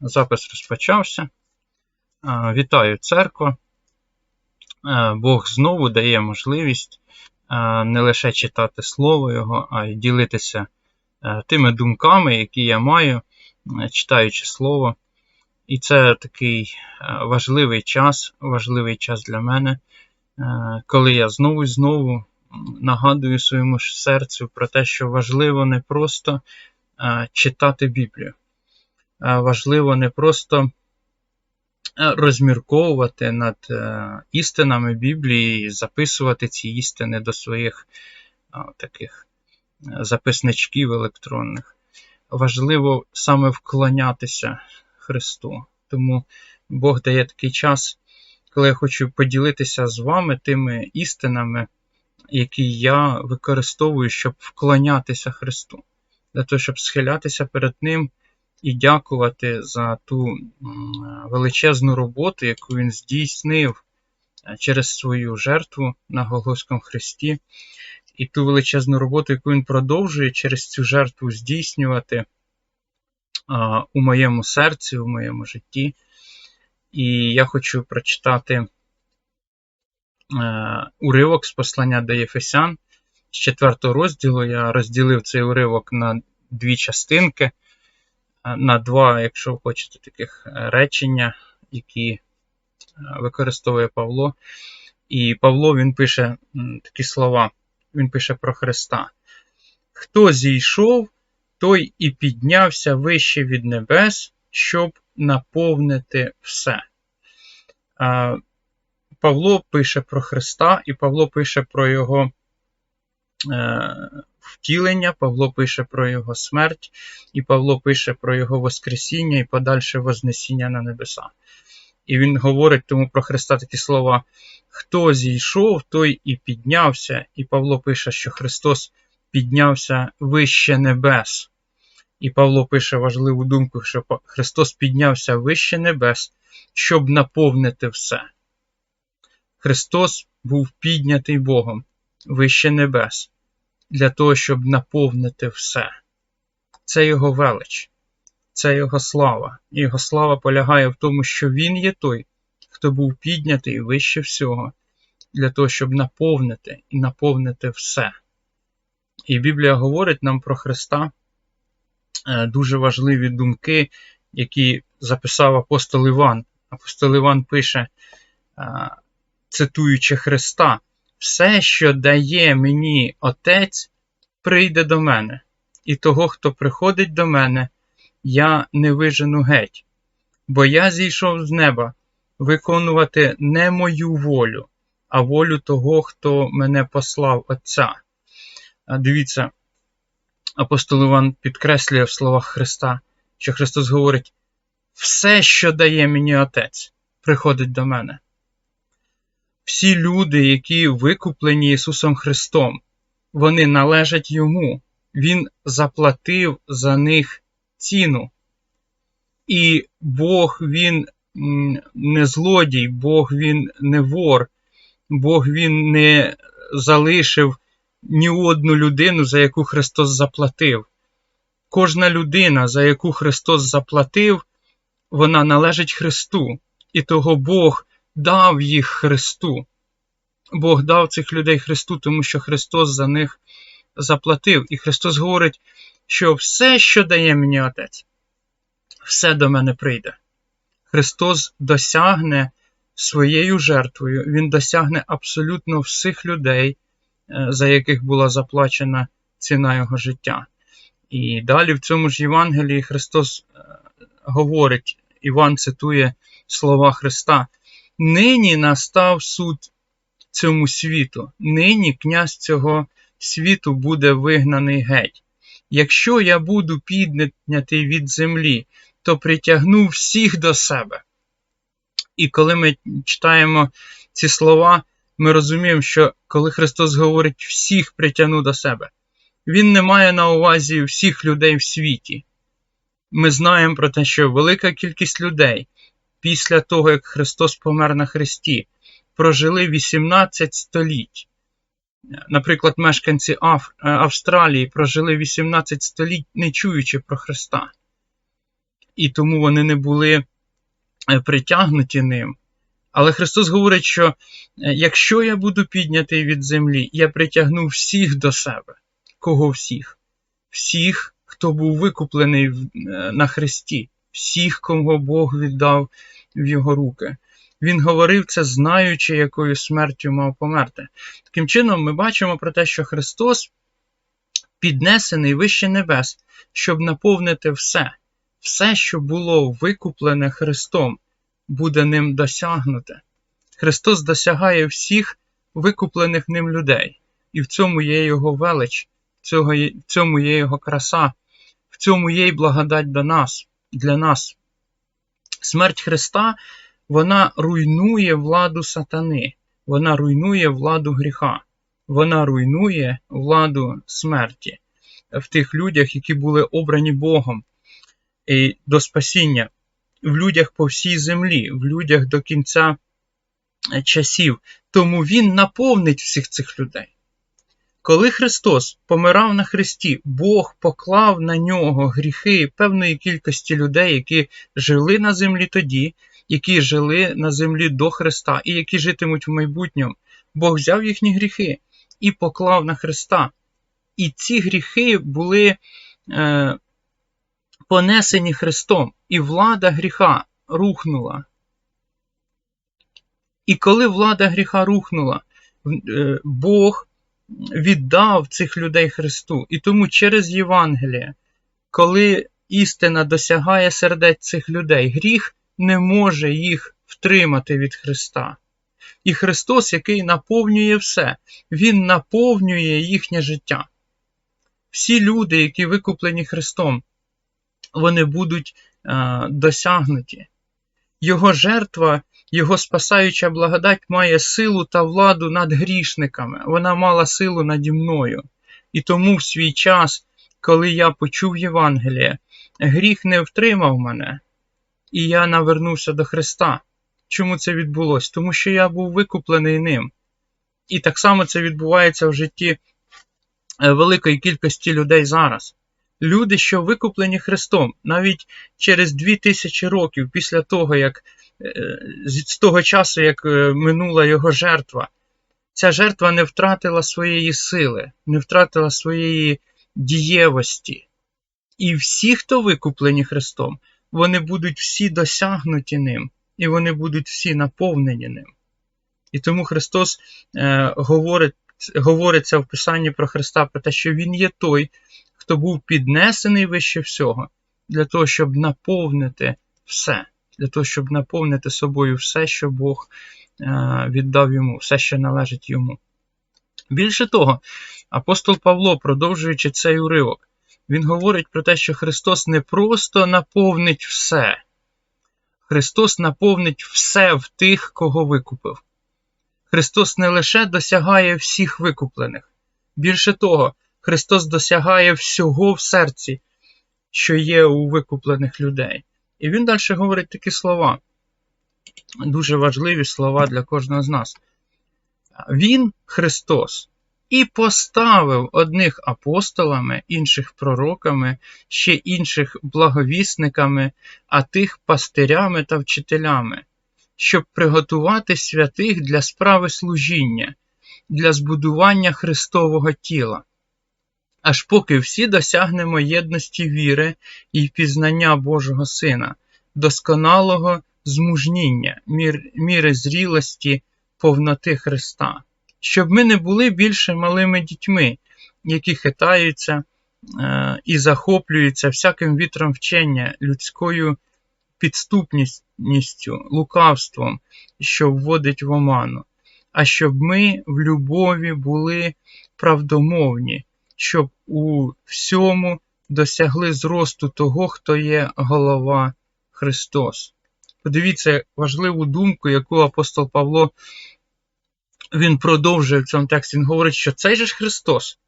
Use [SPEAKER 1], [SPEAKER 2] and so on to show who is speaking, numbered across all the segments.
[SPEAKER 1] Запис розпочався. Вітаю церква. Бог знову дає можливість не лише читати Слово Його, а й ділитися тими думками, які я маю, читаючи Слово. І це такий важливий час, важливий час для мене, коли я знову і знову нагадую своєму серцю про те, що важливо не просто читати Біблію. Важливо не просто е, розмірковувати над е, істинами Біблії, записувати ці істини до своїх таких е, записничків електронних. Важливо саме вклонятися Христу. Тому Бог дає такий час, коли я хочу поділитися з вами тими істинами, які я використовую, щоб вклонятися Христу, для того, щоб схилятися перед Ним і дякувати за ту величезну роботу, яку він здійснив е, через свою жертву на Голгофському Христі, і ту величезну роботу, яку він продовжує через цю жертву здійснювати у моєму серці, у моєму житті. І я хочу прочитати е, уривок з послання до Єфесян з 4 розділу. Я розділив цей уривок на дві частинки, на два, якщо ви хочете, таких е, речення, які е, використовує Павло. І Павло він пише такі слова: він пише про Христа. Хто зійшов, той і піднявся вище від небес, щоб наповнити все. Павло пише про Христа, і Павло пише про Його е, втілення, Павло пише про Його смерть, і Павло пише про Його Воскресіння і подальше Вознесіння на небеса. І він говорить тому про Христа такі слова: Хто зійшов, той і піднявся. І Павло пише, що Христос піднявся вище небес. І Павло пише важливу думку, що Христос піднявся вище небес, щоб наповнити все. Христос був піднятий Богом вище небес, для того, щоб наповнити все. Це Його велич, це Його слава. Його слава полягає в тому, що Він є той, хто був піднятий вище всього, для того, щоб наповнити і наповнити все. І Біблія говорить нам про Христа е, дуже важливі думки, які записав апостол Іван. Апостол Іван пише, е, цитуючи Христа: Все, що дає мені Отець, прийде до мене, і того, хто приходить до мене, я не вижену геть, бо я зійшов з неба виконувати не мою волю, а волю того, хто мене послав Отця. Дивіться, апостол Іван підкреслює в словах Христа, що Христос говорить: все, що дає мені Отець, приходить до мене. Всі люди, які викуплені Ісусом Христом, вони належать Йому. Він заплатив за них ціну. І Бог Він не злодій, Бог Він не вор, Бог Він не залишив ні одну людину, за яку Христос заплатив. Кожна людина, за яку Христос заплатив, вона належить Христу, і того Бог дав їх Христу. Бог дав цих людей Христу, тому що Христос за них заплатив. І Христос говорить, що все, що дає мені Отець, все до мене прийде. Христос досягне своєю жертвою, Він досягне абсолютно всіх людей, е, за яких була заплачена ціна його життя. І далі в цьому ж Євангелії Христос е, говорить, Іван цитує слова Христа: Нині настав суд цьому світу, нині князь цього світу буде вигнаний геть. Якщо я буду піднятий від землі, то притягну всіх до себе. І коли ми читаємо ці слова, ми розуміємо, що коли Христос говорить всіх притягну до себе, Він не має на увазі всіх людей в світі. Ми знаємо про те, що велика кількість людей після того, як Христос помер на Христі, прожили 18 століть. Наприклад, мешканці Аф... е, Австралії прожили 18 століть, не чуючи про Христа. і тому вони не були е, притягнуті ним. Але Христос говорить, що е, якщо я буду піднятий від землі, я притягну всіх до себе. Кого всіх? Всіх, хто був викуплений на Христі, всіх, кого Бог віддав в його руки. Він говорив це, знаючи, якою смертю мав померти. Таким чином, ми бачимо про те, що Христос піднесений вище небес, щоб наповнити все, все, що було викуплене Христом, буде ним досягнуте. Христос досягає всіх викуплених ним людей, і в цьому є Його велич, в цьому є Його краса, в цьому є й благодать до нас, для нас. Смерть Христа вона руйнує владу сатани, вона руйнує владу гріха, вона руйнує владу смерті в тих людях, які були обрані Богом до спасіння, в людях по всій землі, в людях до кінця часів. Тому Він наповнить всіх цих людей. Коли Христос помирав на Христі, Бог поклав на нього гріхи певної кількості людей, які жили на землі тоді, які жили на землі до Христа і які житимуть в майбутньому. Бог взяв їхні гріхи і поклав на Христа. І ці гріхи були е, понесені Христом, і влада гріха рухнула. І коли влада гріха рухнула, е, Бог віддав цих людей Христу. І тому через Євангеліє, коли істина досягає сердець цих людей, гріх не може їх втримати від Христа. І Христос, який наповнює все, Він наповнює їхнє життя. Всі люди, які викуплені Христом, вони будуть е, досягнуті. Його жертва, Його спасаюча благодать має силу та владу над грішниками. Вона мала силу наді мною. І тому в свій час, коли я почув Євангеліє, гріх не втримав мене, і я навернувся до Христа. Чому це відбулося? Тому що я був викуплений ним. І так само це відбувається в житті е, великої кількості людей зараз. Люди, що викуплені Христом, навіть через 2000 років після того, як е, з того часу, як е, минула його жертва, ця жертва не втратила своєї сили, не втратила своєї дієвості. І всі, хто викуплені Христом, вони будуть всі досягнуті ним, і вони будуть всі наповнені ним. І тому Христос е, говорить, говориться в Писанні про Христа, про те, що Він є той, хто був піднесений вище всього, для того, щоб наповнити все, для того, щоб наповнити собою все, що Бог е, віддав йому, все, що належить йому. Більше того, апостол Павло, продовжуючи цей уривок, він говорить про те, що Христос не просто наповнить все. Христос наповнить все в тих, кого викупив. Христос не лише досягає всіх викуплених. Більше того, Христос досягає всього в серці, що є у викуплених людей. І він далі говорить такі слова, дуже важливі слова для кожного з нас. Він, Христос, і поставив одних апостолами, інших пророками, ще інших благовісниками, а тих пастирями та вчителями, щоб приготувати святих для справи служіння, для збудування Христового тіла. Аж поки всі досягнемо єдності віри і пізнання Божого Сина, досконалого змужніння, мір, міри зрілості, повноти Христа. Щоб ми не були більше малими дітьми, які хитаються е, і захоплюються всяким вітром вчення, людською підступністю, лукавством, що вводить в оману, а щоб ми в любові були правдомовні, щоб у всьому досягли зросту того, хто є голова Христос. Подивіться важливу думку, яку апостол Павло він продовжує в цьому тексті, він говорить, що цей же ж Христос,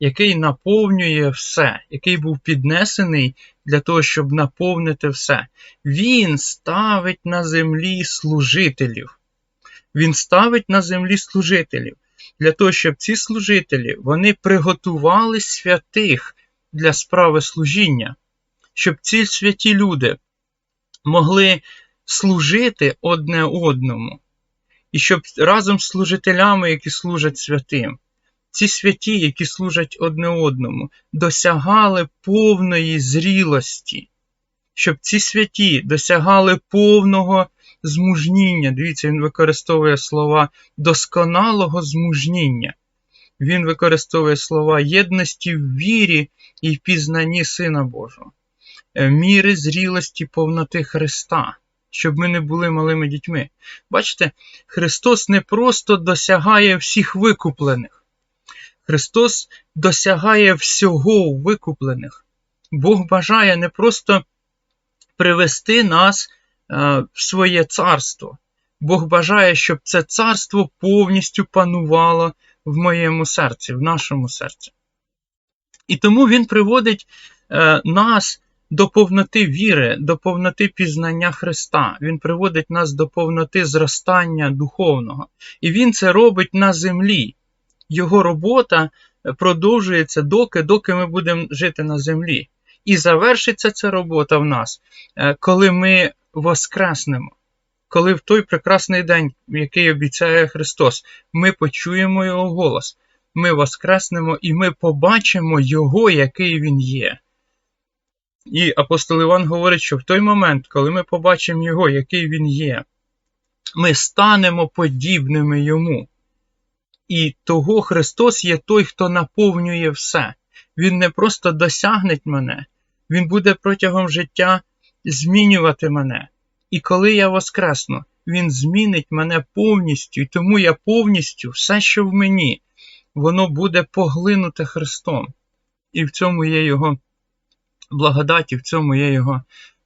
[SPEAKER 1] який наповнює все, який був піднесений для того, щоб наповнити все, Він ставить на землі служителів. Він ставить на землі служителів для того, щоб ці служителі вони приготували святих для справи служіння, щоб ці святі люди могли служити одне одному, і щоб разом з служителями, які служать святим, ці святі, які служать одне одному, досягали повної зрілості, щоб ці святі досягали повного змужніння. Дивіться, він використовує слова досконалого змужніння. Він використовує слова єдності в вірі і в пізнанні Сина Божого, е, міри зрілості повноти Христа, щоб ми не були малими дітьми. Бачите, Христос не просто досягає всіх викуплених, Христос досягає всього викуплених. Бог бажає не просто привести нас в своє царство. Бог бажає, щоб це царство повністю панувало в моєму серці, в нашому серці. І тому Він приводить е, нас до повноти віри, до повноти пізнання Христа. Він приводить нас до повноти зростання духовного. І Він це робить на землі. Його робота продовжується доки, доки ми будемо жити на землі. І завершиться ця робота в нас, е, коли ми воскреснемо. Коли в той прекрасний день, який обіцяє Христос, ми почуємо Його голос, ми воскреснемо і ми побачимо Його, який Він є. І апостол Іван говорить, що в той момент, коли ми побачимо Його, який Він є, ми станемо подібними Йому. І того Христос є той, хто наповнює все. Він не просто досягне мене, Він буде протягом життя змінювати мене. І коли я воскресну, Він змінить мене повністю, і тому я повністю, все, що в мені, воно буде поглинуте Христом. І в цьому є Його благодать, і в цьому є Його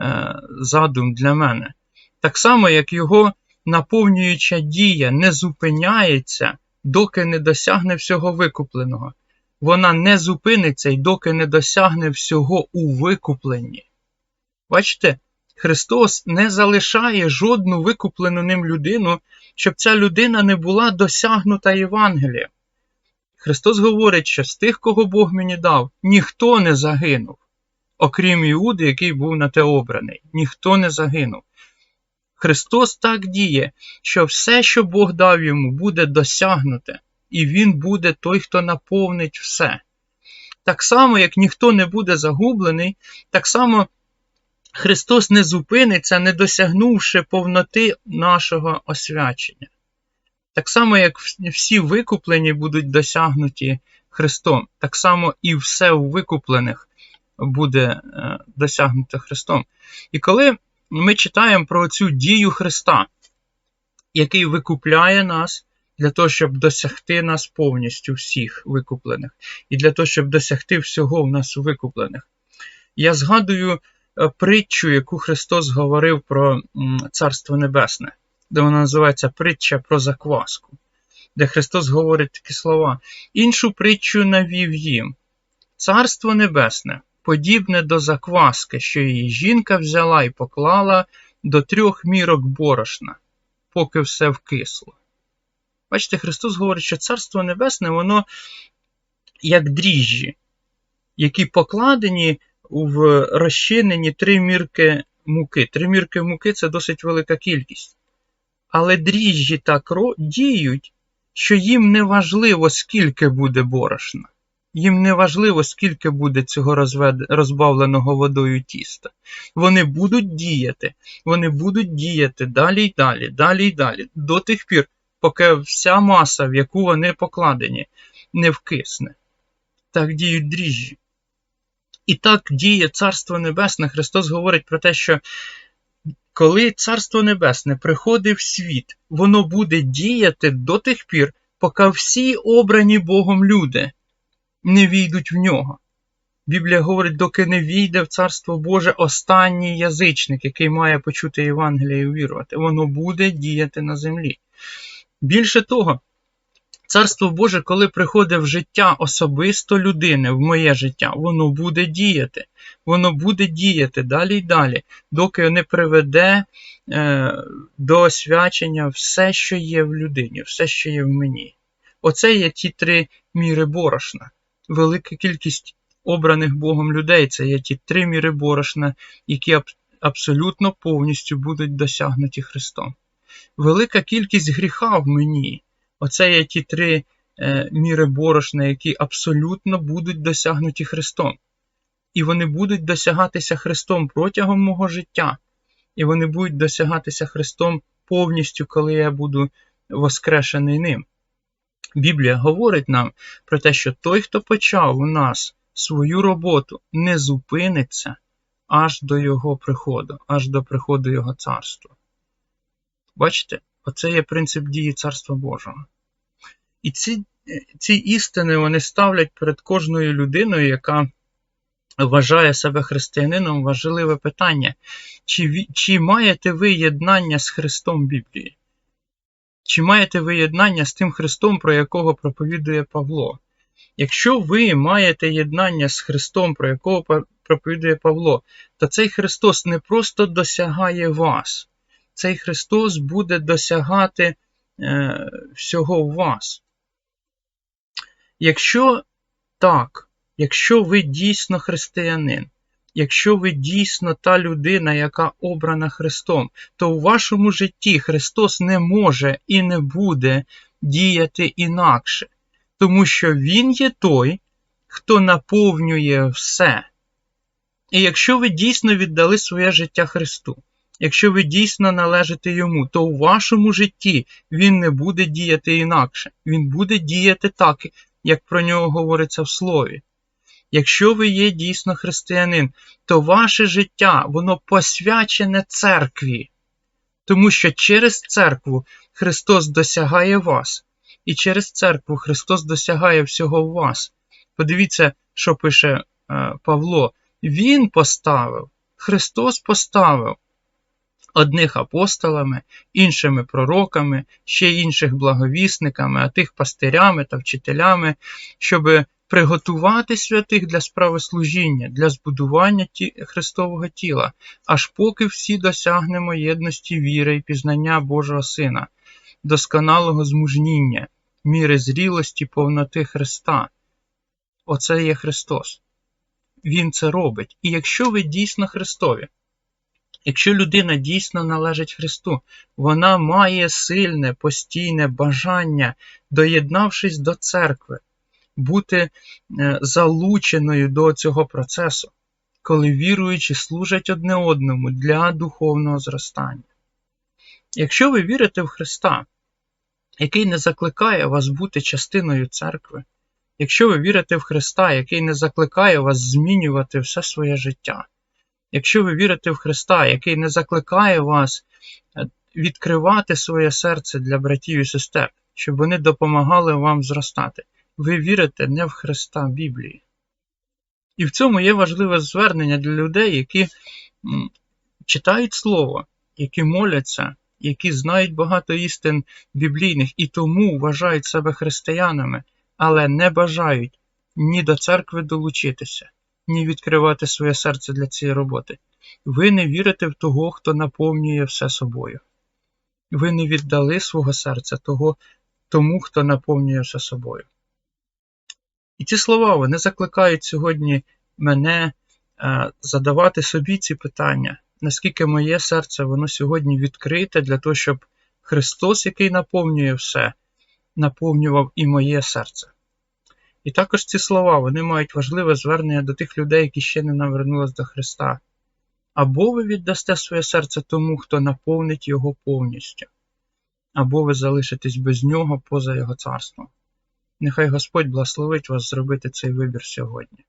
[SPEAKER 1] е, задум для мене. Так само, як Його наповнююча дія не зупиняється, доки не досягне всього викупленого. Вона не зупиниться і доки не досягне всього у викупленні. Бачите, Христос не залишає жодну викуплену ним людину, щоб ця людина не була досягнута Євангелієм. Христос говорить, що з тих, кого Бог мені дав, ніхто не загинув, окрім Іуди, який був на те обраний, ніхто не загинув. Христос так діє, що все, що Бог дав йому, буде досягнуте, і Він буде той, хто наповнить все. Так само, як ніхто не буде загублений, так само Христос не зупиниться, не досягнувши повноти нашого освячення. Так само, як всі викуплені будуть досягнуті Христом, так само і все у викуплених буде е, досягнуто Христом. І коли ми читаємо про цю дію Христа, який викупляє нас для того, щоб досягти нас повністю всіх викуплених, і для того, щоб досягти всього в нас викуплених. Я згадую притчу, яку Христос говорив про Царство Небесне, де вона називається притча про закваску, де Христос говорить такі слова. Іншу притчу навів їм. Царство Небесне подібне до закваски, що її жінка взяла і поклала до трьох мірок борошна, поки все вкисло. Бачите, Христос говорить, що Царство Небесне, воно як дріжджі, які покладені в розчинені три мірки муки. Три мірки муки це досить велика кількість. Але дріжджі так діють, що їм не важливо, скільки буде борошна. Їм не важливо, скільки буде цього розвед... розбавленого водою тіста. Вони будуть діяти, вони будуть діяти далі й далі, далі й далі, до тих пір, поки вся маса, в яку вони покладені, не вкисне. Так діють дріжджі. І так діє Царство Небесне. Христос говорить про те, що коли Царство Небесне приходить в світ, воно буде діяти до тих пір, поки всі обрані Богом люди не війдуть в нього. Біблія говорить, доки не війде в Царство Боже останній язичник, який має почути Євангеліє і увірувати, воно буде діяти на землі. Більше того, Царство Боже, коли приходить в життя особисто людини, в моє життя, воно буде діяти. Воно буде діяти далі й далі, доки не приведе е, до освячення все, що є в людині, все, що є в мені. Оце є ті три міри борошна велика кількість обраних Богом людей. Це є ті три міри борошна, які абсолютно повністю будуть досягнуті Христом. Велика кількість гріха в мені. Оце є ті три е, міри борошна, які абсолютно будуть досягнуті Христом. І вони будуть досягатися Христом протягом мого життя. І вони будуть досягатися Христом повністю, коли я буду воскрешений ним. Біблія говорить нам про те, що той, хто почав у нас свою роботу, не зупиниться аж до Його приходу, аж до приходу Його царства. Бачите, оце є принцип дії Царства Божого. І ці, ці істини вони ставлять перед кожною людиною, яка вважає себе християнином, важливе питання. Чи, чи маєте ви єднання з Христом Біблії? Чи маєте ви єднання з тим Христом, про якого проповідує Павло? Якщо ви маєте єднання з Христом, про якого проповідує Павло, то цей Христос не просто досягає вас, цей Христос буде досягати е, всього в вас. Якщо так, якщо ви дійсно християнин, якщо ви дійсно та людина, яка обрана Христом, то у вашому житті Христос не може і не буде діяти інакше, тому що Він є той, хто наповнює все. І якщо ви дійсно віддали своє життя Христу, якщо ви дійсно належите Йому, то у вашому житті Він не буде діяти інакше. Він буде діяти так, як про нього говориться в Слові. Якщо ви є дійсно християнин, то ваше життя, воно посвячене церкві, тому що через церкву Христос досягає вас, і через церкву Христос досягає всього в вас. Подивіться, що пише е, Павло. Він поставив, Христос поставив одних апостолами, іншими пророками, ще інших благовісниками, а тих пастирями та вчителями, щоб приготувати святих для справи служіння, для збудування Христового тіла, аж поки всі досягнемо єдності віри і пізнання Божого Сина, досконалого змужніння, міри зрілості, повноти Христа. Оце є Христос. Він це робить. І якщо ви дійсно Христові, якщо людина дійсно належить Христу, вона має сильне, постійне бажання, доєднавшись до церкви, бути е, залученою до цього процесу, коли віруючі служать одне одному для духовного зростання. Якщо ви вірите в Христа, який не закликає вас бути частиною церкви, якщо ви вірите в Христа, який не закликає вас змінювати все своє життя, якщо ви вірите в Христа, який не закликає вас е, відкривати своє серце для братів і сестер, щоб вони допомагали вам зростати, ви вірите не в Христа Біблії. І в цьому є важливе звернення для людей, які читають Слово, які моляться, які знають багато істин біблійних і тому вважають себе християнами, але не бажають ні до церкви долучитися, ні відкривати своє серце для цієї роботи. Ви не вірите в того, хто наповнює все собою. Ви не віддали свого серця того, тому, хто наповнює все собою. І ці слова вони закликають сьогодні мене е, задавати собі ці питання, наскільки моє серце воно сьогодні відкрите для того, щоб Христос, який наповнює все, наповнював і моє серце. І також ці слова вони мають важливе звернення до тих людей, які ще не навернулись до Христа. Або ви віддасте своє серце тому, хто наповнить його повністю, або ви залишитесь без нього поза Його царством. Нехай Господь благословить вас зробити цей вибір сьогодні.